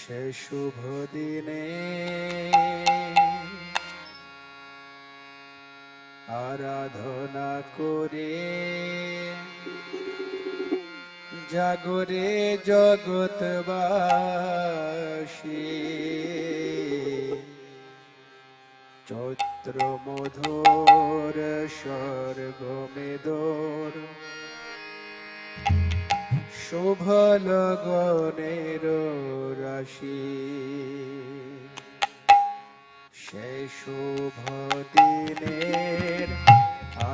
সে শুভ দিনে আরাধনা করে জাগরে জগৎবাসী। চৈত্র মধুর স্বর্গ মেদর শুভ লগনের রাশি। সে শুভ দিনের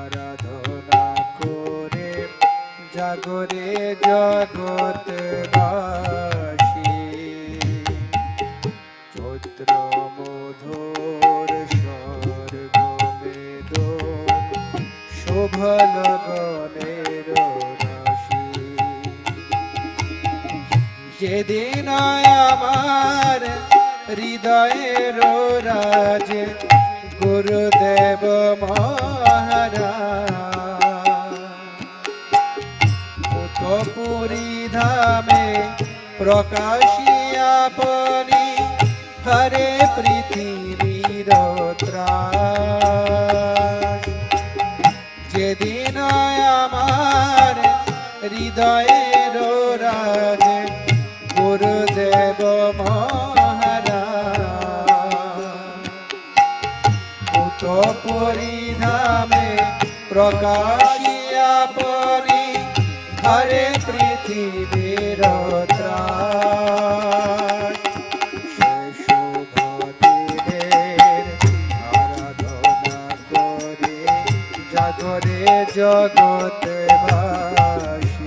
আরাধনা করে জাগরে জগৎ বাসী। চৈত্র মধুর স্বর্গ বেদর শুভ লগনের যেদিন আমার হৃদয়ের রাজ গুরুদেব মহারাজ পুরী ধামে প্রকাশিয়াপনি হরে পৃথিবীর যেদিন আমার হৃদয়ের পরিধামে প্রকাশিয়া পরি হরে পৃথিবীর ত্রাস সে শুভ দিনের আরাধনা করে জাগরে জগৎ বাসী।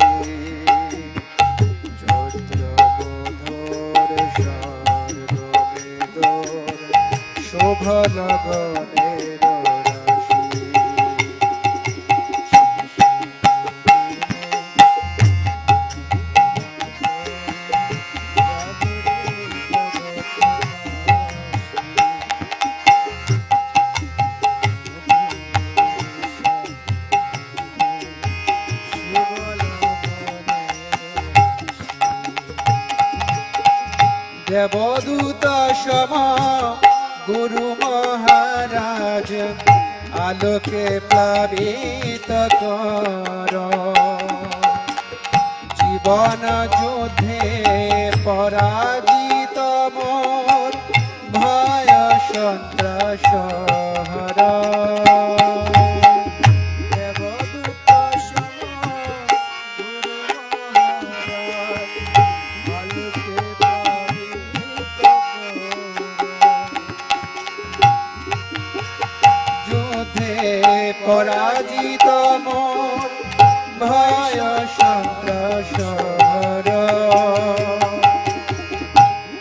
জীবন যুদ্ধে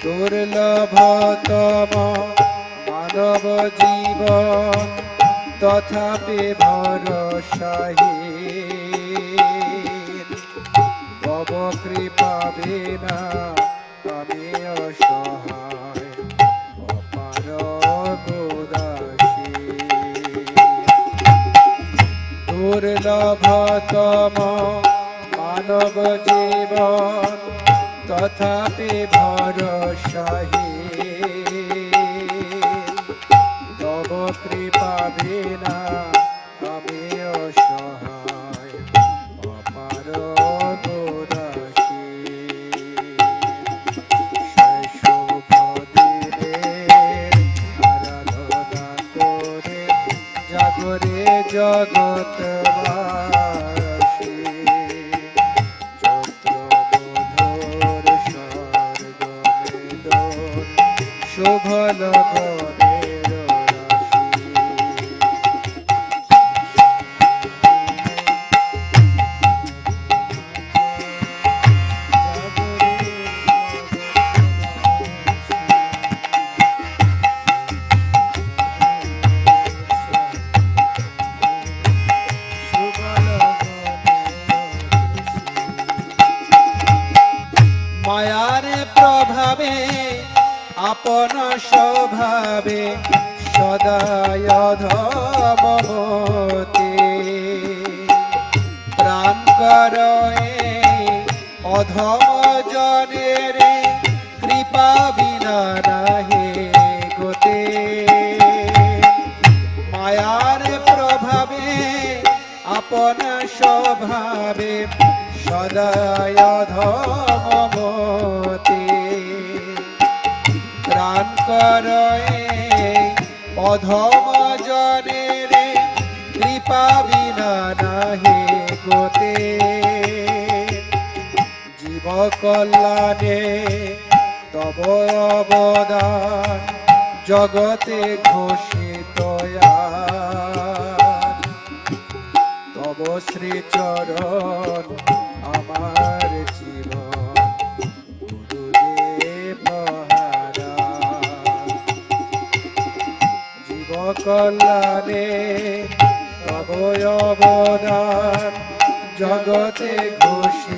দুর্লভতম মানব জীবন তথাপি ভরসাহীন। তব কৃপা বিনা আমি দুর্লভতম মানব জীবন তথাপি ভরসাহীন। তব কৃপা বিনা করয়ে অধম জনের কৃপা বিনা নাহে গতে মায়ার প্রভাবে আপন স্বভাবে সদায় জনে কৃপা জীব কল্যাণে তব অবদান জগতে ঘোষিত। তব শ্রীচরণ আমার কল্যাণে তব অবদান জগতে ঘোষিত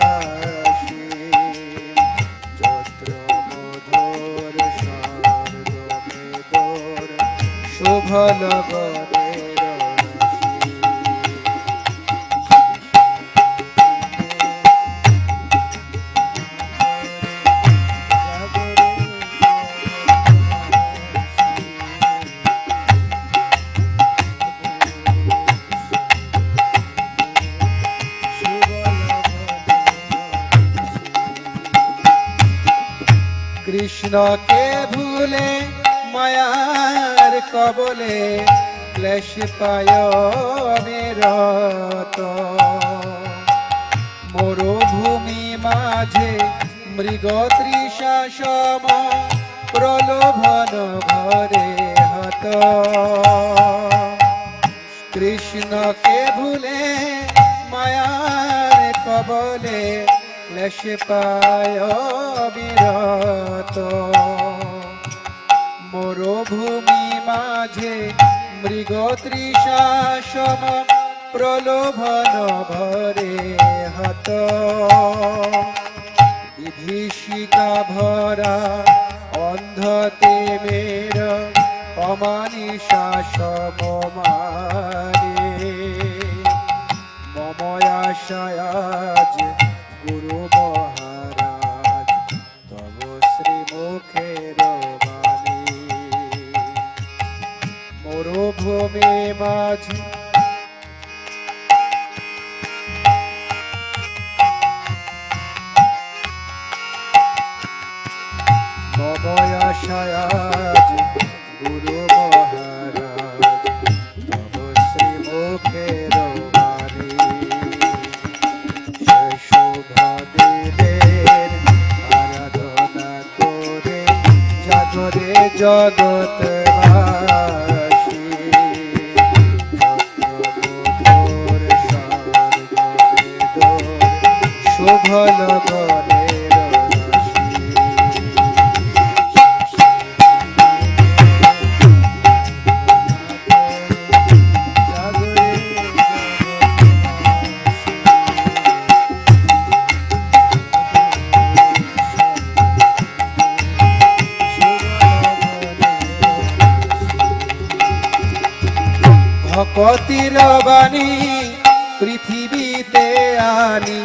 শুভ লগনের কৃষ্ণকে ভুলে মায়ার কবলে ক্লেশ পায় মেরত মরুভূমি মাঝে মৃগ তৃষা সম প্রলোভন ভরে হত। কৃষ্ণকে ভুলে মায়ার কবলে ক্লেশ পায় বিরত। মরুভূমি মাঝে মৃগ তৃষা সম প্রলোভন ভরে হত। বিভীষিকা ভরা অন্ধতে মের অমানিসা সমমানে মময়াশায়াজ মাঝে মময়াশায়াজ গুরু মহারাজ বাণী পৃথিবীতে আনি,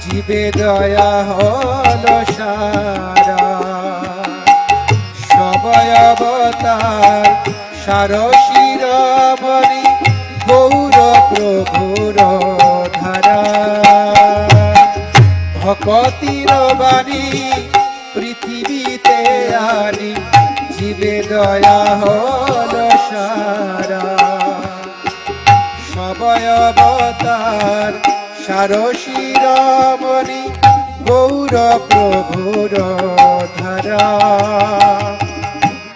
জীবে দয়া হল সারা। সবয় সার শিরমণি গৌর প্রভুর ধারা। ভকতির বাণী, পৃথিবীতে আনি, জীবে দয়া হল সারা। অবতার সার শিরমণি গৌর প্রভুর ধারা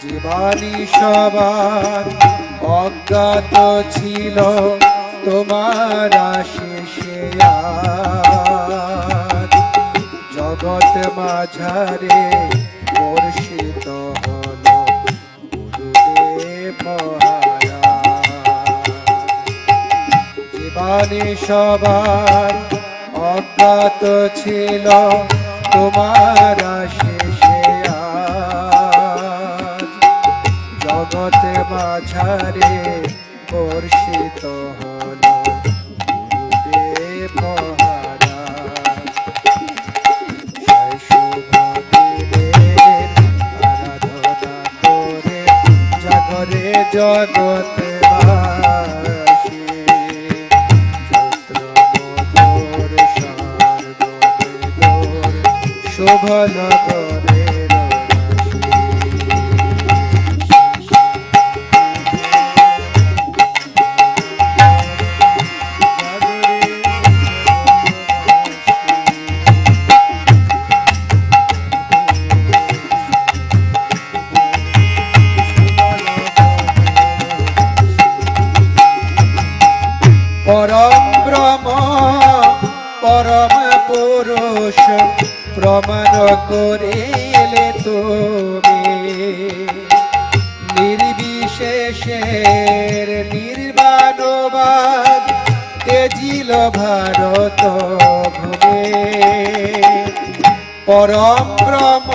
জীবানী সবার অজ্ঞাত ছিল, তোমার শেষে আজ। জগৎ মাঝারে বর্ষিত হল, গুরুদেব পানি সবার অজ্ঞাত ছিল তোমার শেষে জগতে মাঝারে বর্ষিত হল গুরুদেব নগরের পরম ব্রহ্ম পরম পুরুষ। প্রমাণ করিলে তুমি। নির্বিশেষের নির্বাণবাদ তেজিল ভারত ভূমে। পরম ব্রহ্ম,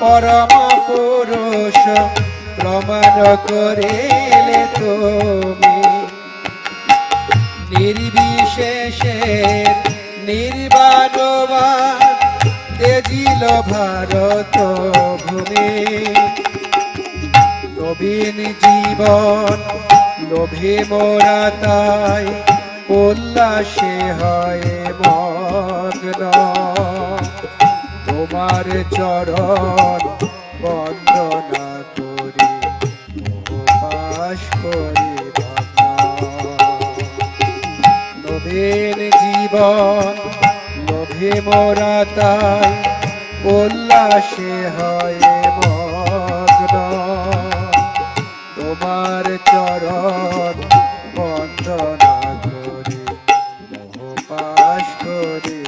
পরম পুরুষ প্রমাণ করিলে তুমি। ভারত ভূমি। নবীন জীবন, লোভে মোরা তাই উল্লাসে হয় মগ্ন। তোমার চরণ বন্দনা করি পাশ করি নবীন জীবন, লোভে মোরা তাই উল্লাসে হয় মগ্ন। তোমার চরণ বন্দনা করি মোহ পাশ করি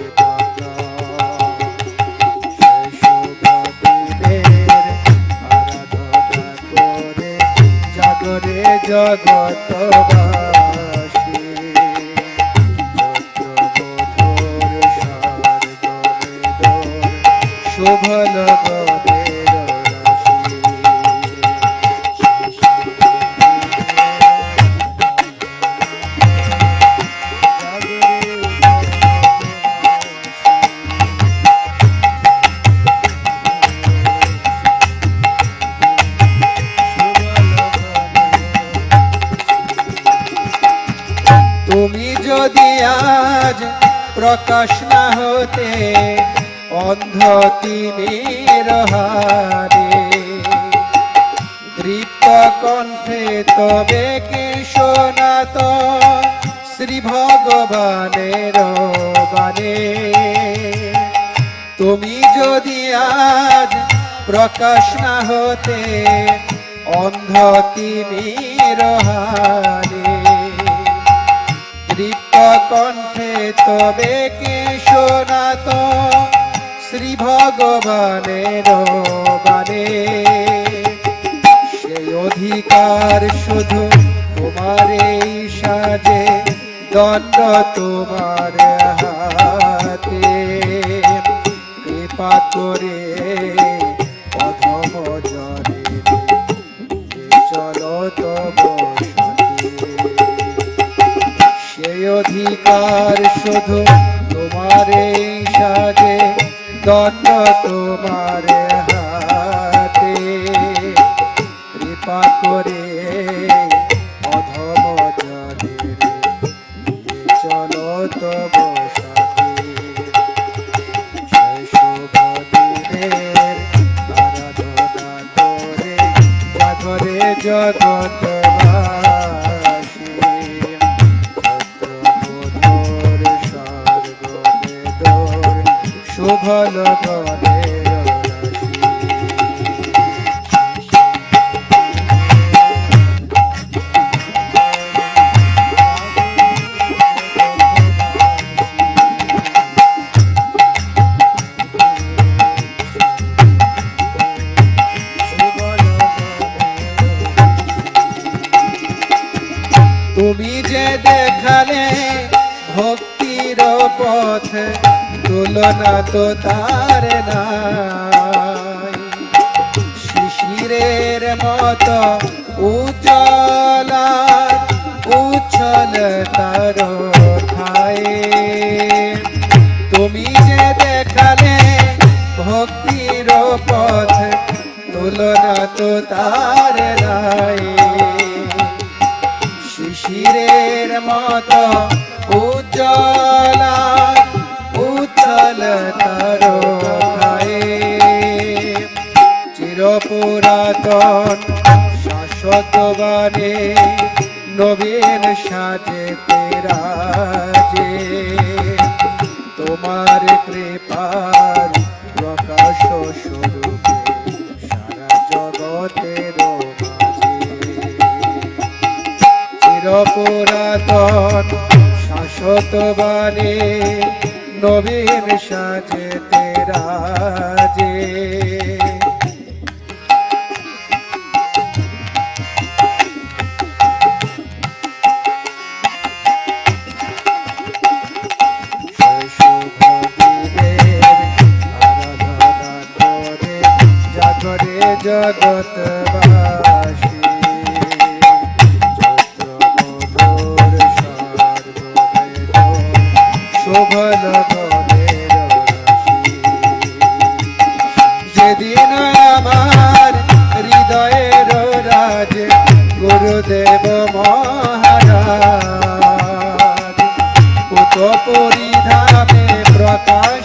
জাগরে জগতবাসী শুভ তিমির হারে। দৃপ্ত কণ্ঠে তবে কি শোনাত শ্রী ভগবানের বাণী? তুমি যদি আজ প্রকাশ না হতে অন্ধ তিমির হারে। দৃপ্ত কণ্ঠে তবে কি শোনাত শ্রী ভগবানের বাণে। সেই অধিকার শুধু তোমার এই সাজে, দণ্ড তোমার হাতে। কৃপা করে সেই অধিকার শুধু তোমার এই সাজে দণ্ড তোমার। তুলনা তো তার শিশিরের মত উজ্জ্বল উচ্ছল তার ঠায়ে তুমি যে দেখালে ভক্তির পথ তুলনা তো তার শিশিরের মত উজ্জ্বল চিরপুরাতন শাশ্বত বাণী নবীন সাজে তেরাজে। তোমার কৃপার প্রকাশ স্বরূপে সারা জগতের চিরপুরাতন বাণী নবীন সাজে তেরাজে জগৎবাসী চৈত্র গুরুদেব মহারাজ পুত পরিধামে প্রকাশিয়া